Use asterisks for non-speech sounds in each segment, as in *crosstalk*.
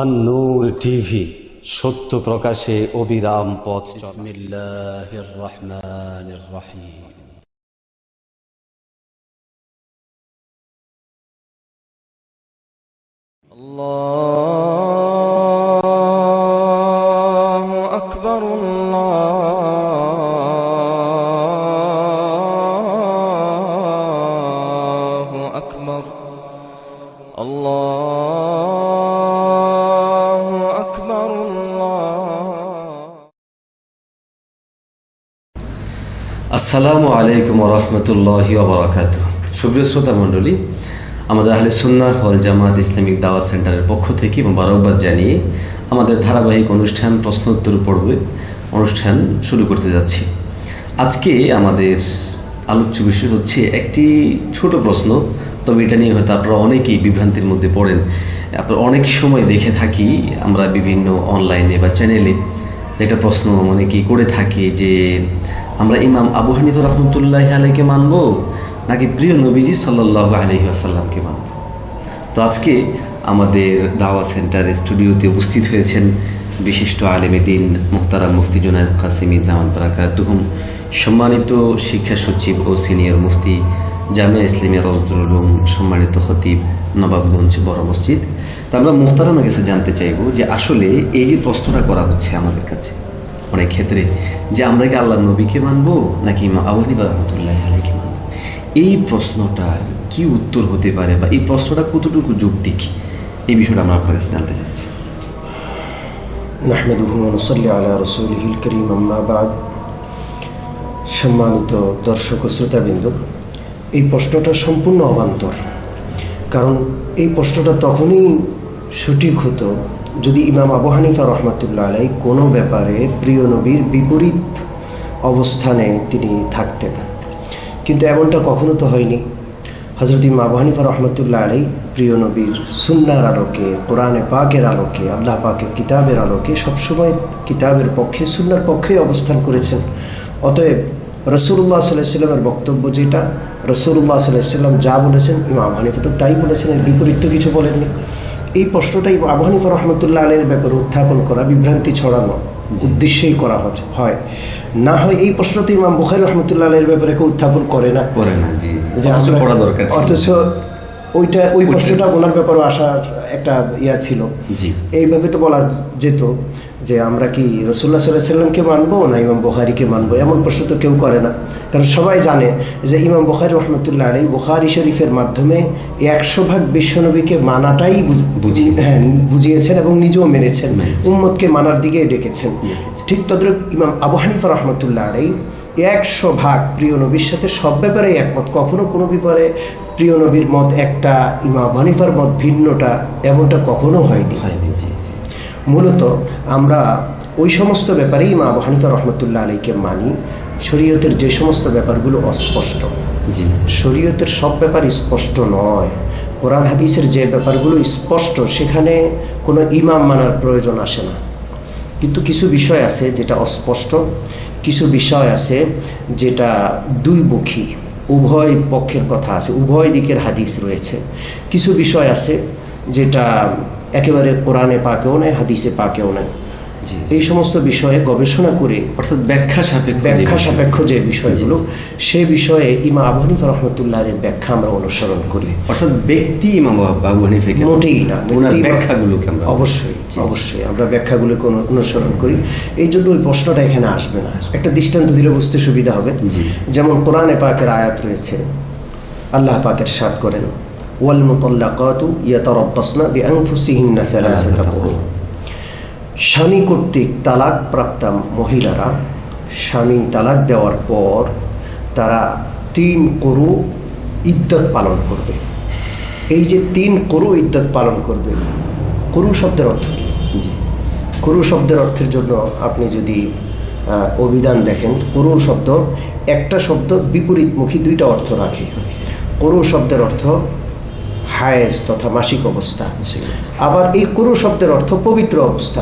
আন্নুর TV সত্য প্রকাশে অবিরাম পথ রহমানির রহিম। الله أكبر الله أكبر الله أكبر الله আসসালামু আলাইকুম রহমতুল্লাহ বারাকাত সুপ্রিয় শ্রোতা মণ্ডলী আমাদের আহলে সুন্নাহ ওয়াল জামাত ইসলামিক দাওয়া সেন্টারের পক্ষ থেকে এবং মোবারকবাদ জানিয়ে আমাদের ধারাবাহিক অনুষ্ঠান প্রশ্নোত্তর পর্বে অনুষ্ঠান শুরু করতে যাচ্ছি। আজকে আমাদের আলোচ্য বিষয় হচ্ছে একটি ছোট প্রশ্ন, তবে এটা নিয়ে হয়তো আপনারা অনেকেই বিভ্রান্তির মধ্যে পড়েন। আপনারা অনেক সময় দেখে থাকি আমরা বিভিন্ন অনলাইনে বা চ্যানেলে একটা প্রশ্ন অনেকেই করে থাকি যে, আমরা ইমাম আবু হানিফা রহমতুল্লাহ আলাইকে মানব? নাকি প্রিয় নবীজি সাল্লাহ আলহি আসাল্লামকে মানব? তো আজকে আমাদের দাওয়া সেন্টারের স্টুডিওতে উপস্থিত হয়েছেন বিশিষ্ট আলেমে দিন মোহতারাম মুফতি জুনায়দ কাসিম ইদামান বারাকাতুহুম সম্মানিত শিক্ষা সচিব ও সিনিয়র মুফতি জামিয়া ইসলামিয়া রজদুল সম্মানিত খতিব নবাবগঞ্জ বড় মসজিদ। তা আমরা মোহতারামের কাছে জানতে চাইব যে আসলে এই যে প্রশ্নটা করা হচ্ছে আমাদের কাছে, অনেক ক্ষেত্রে, যে আমরা কি আল্লাহ নবীকে মানবো নাকি আবু হানিফা রহমতুল্লাহ মানবো এই প্রশ্নটা কি উত্তর হতে পারে বা এই প্রশ্নটা কতটুকু যৌক্তিক? এই বিষয়টা আমরা আপনার কাছে জানতে চাচ্ছি। নাহমেদুহু নসল্লি আলা রসুলহিল করিম, আম্মা বাদ। সম্মানিত দর্শক ও শ্রোতাবৃন্দ, এই প্রশ্নটা সম্পূর্ণ অবান্তর। কারণ এই প্রশ্নটা তখনই সঠিক হতো যদি ইমাম আবু হানিফা রহমতুল্লাহ আলাই কোনো ব্যাপারে প্রিয় নবীর বিপরীত অবস্থানে তিনি থাকতেন। কিন্তু এমনটা কখনো তো হয়নি। হজরত ইমাম হানিফা রহমতুল্লাহ আলাই প্রিয় নবীর সুন্নার আলোকে, কোরআনে পাকের আলোকে, আল্লাহ পাকের কিতাবের আলোকে সবসময় কিতাবের পক্ষে, সুন্নার পক্ষেই অবস্থান করেছেন। অতএব রসুল্লাহ সাল্লামের বক্তব্য যেটা রসুল্লাহ সাল্লাম যা বলেছেন, ইমাম হানিফা তো তাই বলেছেন, এর বিপরীত তো কিছু বলেননি। এই প্রশ্নটাই আবু হানিফা রহমতুল্লাহ আলের ব্যাপারে উত্থাপন করা, বিভ্রান্তি ছড়ানো উদ্দেশ্যেই করা হচ্ছে- হয়। না হয় এই প্রশ্ন তো ইমাম বুখারি রহমতুল্লাহ এর ব্যাপারে কেউ উত্থাপন করে না। করে না জি। অথচ পড়া দরকার অথচ ওইটা ওই প্রশ্নটা বলার ব্যাপারে আসার একটা ইয়া ছিল। জি। এইভাবে তো বলা যেত। যে আমরা কি রসুল্লা সাল্লাহ সাল্লামকে মানবো না ইমাম বুখারিকে মানবো? এমন প্রশ্ন তো কেউ করে না। কারণ সবাই জানে যে ইমাম বুখারি রহমতুল্লাহ আলী বুখারি শরীফের মাধ্যমে একশো ভাগ বিশ্বনবীকে মানাটাই বুঝ- বুঝিয়েছেন। হ্যাঁ বুঝিয়েছেন এবং নিজেও মেনেছেন। উম্মতকে মানার দিকে ডেকেছেন। ঠিক তদ্রুপ ইমাম আবু হানিফা রহমতুল্লাহ আলাই একশো ভাগ প্রিয় নবীর সাথে সব ব্যাপারে একমত। কখনো কোনো ব্যাপারে প্রিয় নবীর মত একটা ইমাম হানিফার মত ভিন্নটা এমনটা কখনো হয়নি। হয়নি মূলত আমরা ওই সমস্ত ব্যাপারেই ইমাম আবু হানিফা রহমতুল্লাহ আলীকে মানি। শরীয়তের যে সমস্ত ব্যাপারগুলো অস্পষ্ট। জি। শরীয়তের সব ব্যাপার স্পষ্ট নয়। কোরআন হাদিসের যে ব্যাপারগুলো স্পষ্ট সেখানে কোনো ইমাম মানার প্রয়োজন আসে না। কিন্তু কিছু বিষয় আছে যেটা অস্পষ্ট। কিছু বিষয় আছে যেটা দুই মুখী উভয় পক্ষের কথা আছে উভয় দিকের হাদিস রয়েছে। কিছু বিষয় আছে যেটা একেবারে কোরআনে পাকেও নেয় হাদিসে পাকেও নেয় এই সমস্ত বিষয়ে গবেষণা করে অর্থাৎ ব্যাখ্যা সাপেক্ষ ব্যাখ্যা সাপেক্ষ যে বিষয়গুলো সে বিষয়ে ইমা আবু হানিফা রহমতুল্লাহের ব্যাখ্যা আমরা অনুসরণ করি। অর্থাৎ ব্যক্তি ইমাম আবু- হানিফাকে মোটেই না ওনার ব্যাখ্যাগুলোকে আমরা অবশ্যই। অবশ্যই আমরা ব্যাখ্যাগুলোকে অনুসরণ করি। এই জন্য ওই প্রশ্নটা এখানে আসবে না। একটা দৃষ্টান্ত দিলে বুঝতে সুবিধা হবে। যেমন কোরআনে পাকের আয়াত রয়েছে আল্লাহ পাকের সাথ করেন ওয়াল মুতাল্লাকাতু ইয়াতারাব্বাসনা কুরু স্বামী কর্তৃক তালাক প্রাপ্তা মহিলারা স্বামী তালাক দেওয়ার পর তারা তিন করু ইদ্যত পালন করবে। এই যে তিন করু ইদ্যত পালন করবে, করু শব্দের অর্থ জি। করু শব্দের অর্থের জন্য আপনি যদি অভিধান দেখেন, করু শব্দ একটা শব্দ বিপরীতমুখী দুইটা অর্থ রাখে। করু শব্দের অর্থ হায়েজ তথা মাসিক অবস্থা। আবার এই করু শব্দের অর্থ পবিত্র অবস্থা।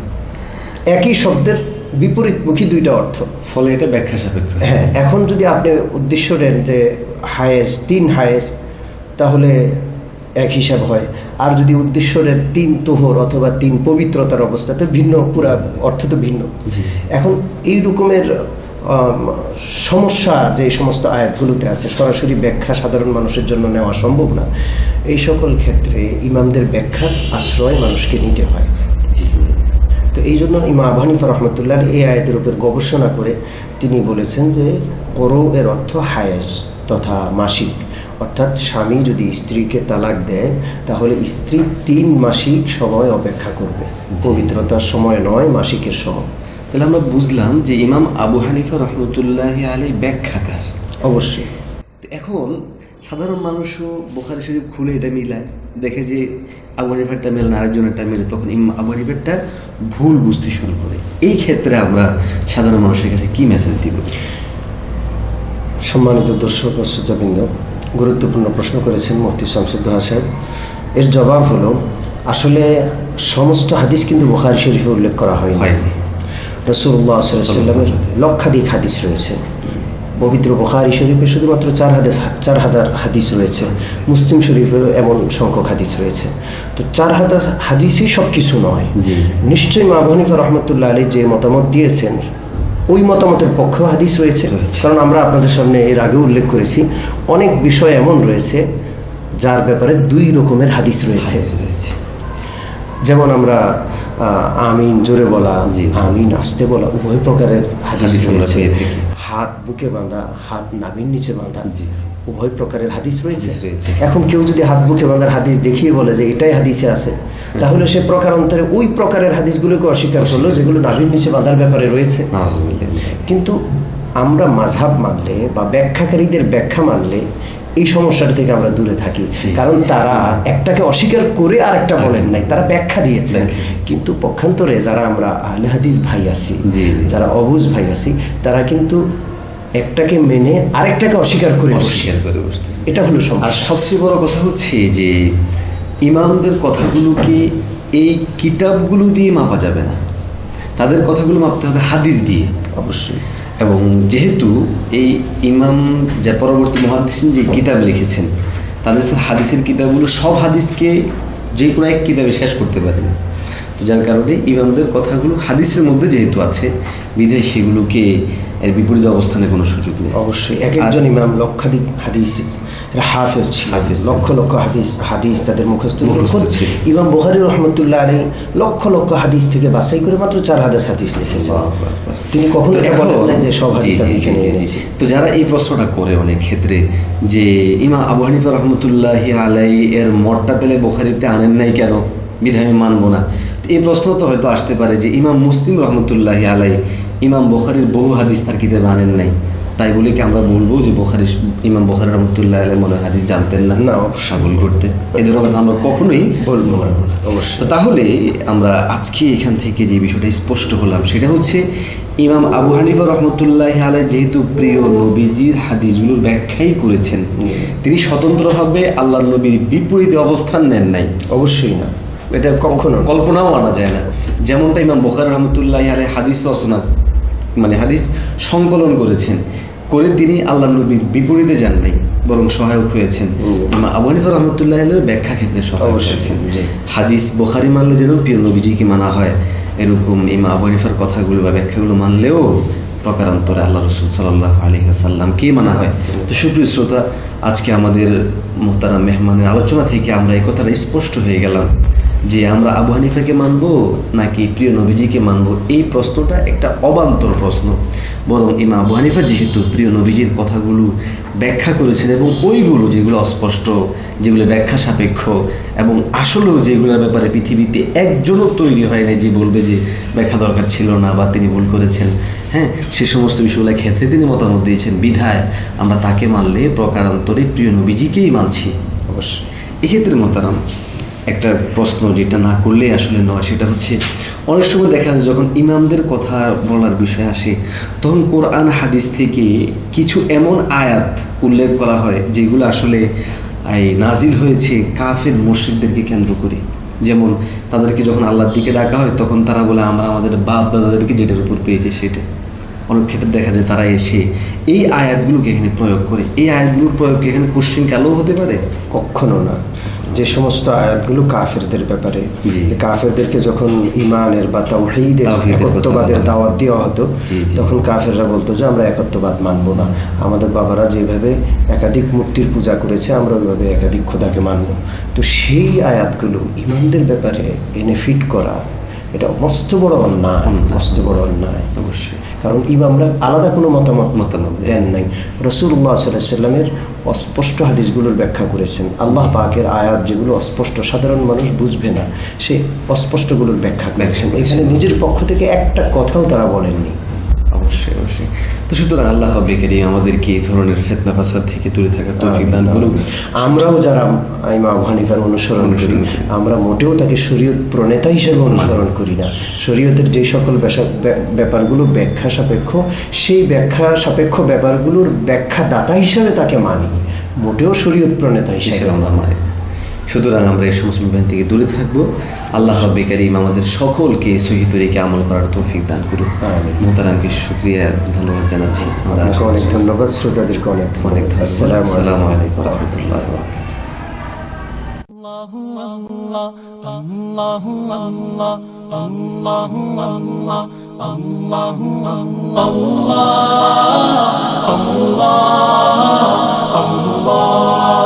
*laughs* একই শব্দের বিপরীতমুখী দুইটা অর্থ। ফলে এটা ব্যাখ্যা সাপেক্ষ। হ্যাঁ এখন যদি আপনি উদ্দেশ্য নেন যে হায়েজ তিন হায়েজ তাহলে এক হিসাব হয়। আর যদি উদ্দেশ্য নেন তিন তোহর অথবা তিন পবিত্রতার অবস্থা তো ভিন্ন পুরা অর্থ তো ভিন্ন। এখন এই রকমের সমস্যা যে সমস্ত আয়াতগুলোতে আছে সরাসরি ব্যাখ্যা সাধারণ মানুষের জন্য নেওয়া সম্ভব না। এই সকল ক্ষেত্রে ইমামদের ব্যাখ্যার আশ্রয় মানুষকে নিতে হয়। তো এই জন্য ইমা হানিফা রহমতুল্লাহ এই আয়াতের উপর গবেষণা করে তিনি বলেছেন যে করো এর অর্থ হায়েজ তথা মাসিক। অর্থাৎ স্বামী যদি স্ত্রীকে তালাক দেয় তাহলে স্ত্রী তিন মাসিক সময় অপেক্ষা করবে। পবিত্রতার সময় নয় মাসিকের সময়। তাহলে আমরা বুঝলাম যে ইমাম আবু হানিফা রহমতুল্লাহ আলী ব্যাখ্যাকার। অবশ্যই। এখন সাধারণ মানুষও বোখারি শরীফ খুলে এটা মিলায় দেখে যে আবু হানিফারটা মেলে না আরেকজনেরটা মেলে তখন ইমাম আবু হানিফারটা ভুল বুঝতে শুরু করে। এই ক্ষেত্রে আমরা সাধারণ মানুষের কাছে কি মেসেজ দিব? সম্মানিত দর্শক ও শ্রোতাবৃন্দ গুরুত্বপূর্ণ প্রশ্ন করেছেন মুফতি শামসুদ্দোহা সাহেব। এর জবাব হলো আসলে সমস্ত হাদিস কিন্তু বুখারি শরীফে উল্লেখ করা হয়নি। হয়নি। রসুল্লাহ সাল্লামের লক্ষাধিক হাদিস রয়েছে। পবিত্র বুখারি শরীফে শুধুমাত্র চার হাদিস চার হাজার হাদিস রয়েছে। মুসলিম শরীফেও এমন সংখ্যক হাদিস রয়েছে। তো চার হাজার হাদিসই সব কিছু নয় নিশ্চয়ই মা হানিফা রহমতুল্লাহ আলী যে মতামত দিয়েছেন ওই মতামতের পক্ষেও হাদিস রয়েছে। কারণ আমরা আপনাদের সামনে এর আগে উল্লেখ করেছি অনেক বিষয় এমন রয়েছে যার ব্যাপারে দুই রকমের হাদিস রয়েছে। যেমন আমরা আমিন জোরে বলা। আমিন আসতে বলা উভয় প্রকারের হাদিস রয়েছে। হাত বুকে বাঁধা হাত নাভির নিচে বাঁধা উভয় প্রকারের হাদিস রয়েছে। এখন কেউ যদি হাত বুকে বাঁধার হাদিস দেখিয়ে বলে যে এটাই হাদিসে আছে তাহলে সে প্রকারান্তরে ওই প্রকারের হাদিসগুলোকে অস্বীকার করল যেগুলো নাভির নিচে বাঁধার ব্যাপারে রয়েছে। কিন্তু আমরা মাঝহাব মানলে বা ব্যাখ্যাকারীদের ব্যাখ্যা মানলে এই সমস্যাটা থেকে আমরা দূরে থাকি। কারণ তারা একটাকে অস্বীকার করে আরেকটা বলেন নাই তারা ব্যাখ্যা দিয়েছেন। কিন্তু পক্ষান্তরে যারা আমরা আহলে হাদিস ভাই আছি। যারা অবুজ ভাই আছি তারা কিন্তু একটাকে মেনে আরেকটাকে অস্বীকার করে অস্বীকার করে বসতেছে। এটা হলো আর সবচেয়ে বড় কথা হচ্ছে যে ইমামদের কথাগুলোকে এই কিতাবগুলো দিয়ে মাপা যাবে না? তাদের কথাগুলো মাপতে হবে হাদিস দিয়ে। অবশ্যই। এবং যেহেতু এই ইমাম যা পরবর্তী মহাদিসিন যে কিতাব লিখেছেন, তাদের হাদিসের কিতাবগুলো সব হাদিসকে যে কোনো এক কিতাবে শেষ করতে পারেন তো যার কারণে ইমামদের কথাগুলো হাদিসের মধ্যে যেহেতু আছে, বিধায় সেগুলোকে এর বিপরীত অবস্থানে কোনো সুযোগ নেই। অবশ্যই। এক একজন ইমাম লক্ষাধিক হাদিস হাফেজ ছিল। হাফেজ লক্ষ লক্ষ হাদিস হাদিস তাদের মুখস্থ ইমাম বুখারী রহমতুল্লাহ আলী লক্ষ লক্ষ হাদিস থেকে বাছাই করে মাত্র চার হাজার হাদিস লিখেছেন। তিনি কখনো বলেন যে সব হাদিস লিখে জি, নিয়ে জি, জি। এনেছি তো যারা এই প্রশ্নটা করে অনেক ক্ষেত্রে যে ইমা আবু হানিফা রহমতুল্লাহ আলাই এর মঠটা তেলে বোখারিতে আনেন নাই কেন? বিধায় মানবো না। এই প্রশ্ন তো হয়তো আসতে পারে যে ইমাম মুসলিম রহমতুল্লাহ আলাই ইমাম বোখারির বহু হাদিস তার কিতাবে আনেন নাই। তাই বলে কি আমরা বলব যে বোখারি ইমাম বোখারি রহমতুল্লাহ আলাই মনে হাদিস জানতেন না। না। সাবল করতে। এই ধরনের আমরা কখনোই বলব অবশ্যই। তো তাহলে আমরা আজকে এখান থেকে যে বিষয়টা স্পষ্ট হলাম সেটা হচ্ছে ইমাম আবু হানিফা রহমতুল্লাহ আলাই যেহেতু প্রিয় নবীজির হাদিসগুলোর ব্যাখ্যাই করেছেন তিনি স্বতন্ত্রভাবে আল্লাহ নবীর বিপরীতে অবস্থান নেন নাই। অবশ্যই না। এটা কখনো কল্পনাও আনা যায় না। যেমনটা ইমাম বোখার রহমতুল্লাহ আলাই হাদিস রচনা মানে হাদিস সংকলন করেছেন। করে তিনি আল্লাহ নবীর বিপরীতে যান নাই বরং সহায়ক হয়েছেন। আবু হানিফা রহমতুল্লাহ আলের ব্যাখ্যা ক্ষেত্রে সহায়ক হয়েছেন। হাদিস বোখারি মানলে যেন প্রিয় নবীজিকে মানা হয় এরকম ইমা আবু হানিফার কথাগুলো বা ব্যাখ্যাগুলো মানলেও প্রকারান্তরে আল্লাহ রসুল সাল্লাহ আলী আসাল্লামকেই মানা হয়। তো সুপ্রিয় শ্রোতা আজকে আমাদের মোহতারা মেহমানের আলোচনা থেকে আমরা এই কথাটা স্পষ্ট হয়ে গেলাম। যে আমরা আবু হানিফাকে মানব নাকি প্রিয় নবীজিকে মানব? এই প্রশ্নটা একটা অবান্তর প্রশ্ন। বরং ইমা আবু হানিফা যেহেতু প্রিয় নবীজির কথাগুলো ব্যাখ্যা করেছেন এবং ওইগুলো যেগুলো অস্পষ্ট যেগুলো ব্যাখ্যা সাপেক্ষ এবং আসলেও যেগুলোর ব্যাপারে পৃথিবীতে একজনও তৈরি হয়নি যে বলবে যে ব্যাখ্যা দরকার ছিল না বা তিনি ভুল করেছেন। হ্যাঁ সে সমস্ত বিষয়গুলোর ক্ষেত্রে তিনি মতামত দিয়েছেন। বিধায় আমরা তাকে মানলে প্রকারান্তরে প্রিয় নবীজিকেই মানছি। অবশ্যই। এক্ষেত্রে মোতারাম একটা প্রশ্ন যেটা না করলে আসলে নয়, সেটা হচ্ছে, অনেক সময় দেখা যায় যখন ইমামদের কথা বলার বিষয় আসে, তখন কোরআন হাদিস থেকে কিছু এমন আয়াত উল্লেখ করা হয় যেগুলো আসলে, এই, নাজিল হয়েছে কাফের মুশরিকদেরকে কেন্দ্র করে। যেমন তাদেরকে যখন আল্লাহর দিকে ডাকা হয়, তখন তারা বলে, আমরা আমাদের বাপ দাদাদেরকে যেটার উপর পেয়েছি সেটা। অনেক ক্ষেত্রে দেখা যায় তারা এসে এই আয়াতগুলোকে এখানে প্রয়োগ করে। এই আয়াতগুলোর প্রয়োগকে এখানে কোশ্চিন কালো হতে পারে? কখনো না। যে সমস্ত আয়াতগুলো কাফেরদের ব্যাপারে। যে কাফেরদেরকে যখন ইমানের বা তাওহীদের একত্ববাদের দাওয়াত দেওয়া হতো। তখন কাফেররা বলতো যে আমরা একত্ববাদ মানবো না আমাদের বাবারা যেভাবে একাধিক মূর্তির পূজা করেছে আমরা ওইভাবে একাধিক খোদাকে মানবো তো সেই আয়াতগুলো ইমানদের ব্যাপারে এনে ফিট করা এটা মস্ত বড় অন্যায়। মস্ত বড় অন্যায় অবশ্যই কারণ ইমামরা আলাদা কোনো মতামত মতামত দেন। নাই রসুল্লাহ সাল্লামের অস্পষ্ট হাদিসগুলোর ব্যাখ্যা করেছেন আল্লাহ পাকের আয়াত যেগুলো অস্পষ্ট সাধারণ মানুষ বুঝবে না সে অস্পষ্টগুলোর ব্যাখ্যা করেছেন। এখানে নিজের পক্ষ থেকে একটা কথাও তারা বলেননি অবশ্যই তো সুতরাং আল্লাহ বেকারি আমাদেরকে এই ধরনের ফেতনা ফাসাদ থেকে দূরে থাকার তৌফিক দান করুন আমরাও যারা ইমাম আবু হানিফার অনুসরণ করি আমরা মোটেও তাকে শরীয়ত প্রণেতা হিসেবে অনুসরণ করি না। শরীয়তের যে সকল ব্যাপারগুলো ব্যাখ্যা সাপেক্ষ সেই ব্যাখ্যা সাপেক্ষ ব্যাপারগুলোর ব্যাখ্যা দাতা হিসাবে তাকে মানি। মোটেও শরীয়ত প্রণেতা হিসেবে। হিসেবে আমরা মানি। সুতরাং আমরা এই সমস্ত বিধান থেকে দূরে থাকব। আল্লাহ বেকারিম আমাদের সকলকে সহিত রেখে আমল করার তৌফিক দান করুন আমিন। মোহতারামকে শুক্রিয়া ধন্যবাদ জানাচ্ছি। অনেক ধন্যবাদ শ্রোতাদেরকে অনেক অনেক ধন্যবাদ। আসসালামু আলাইকুম। রহমতুল্লাহ Allahu Allah, Allahu Allah, Allahu Allah, Allahu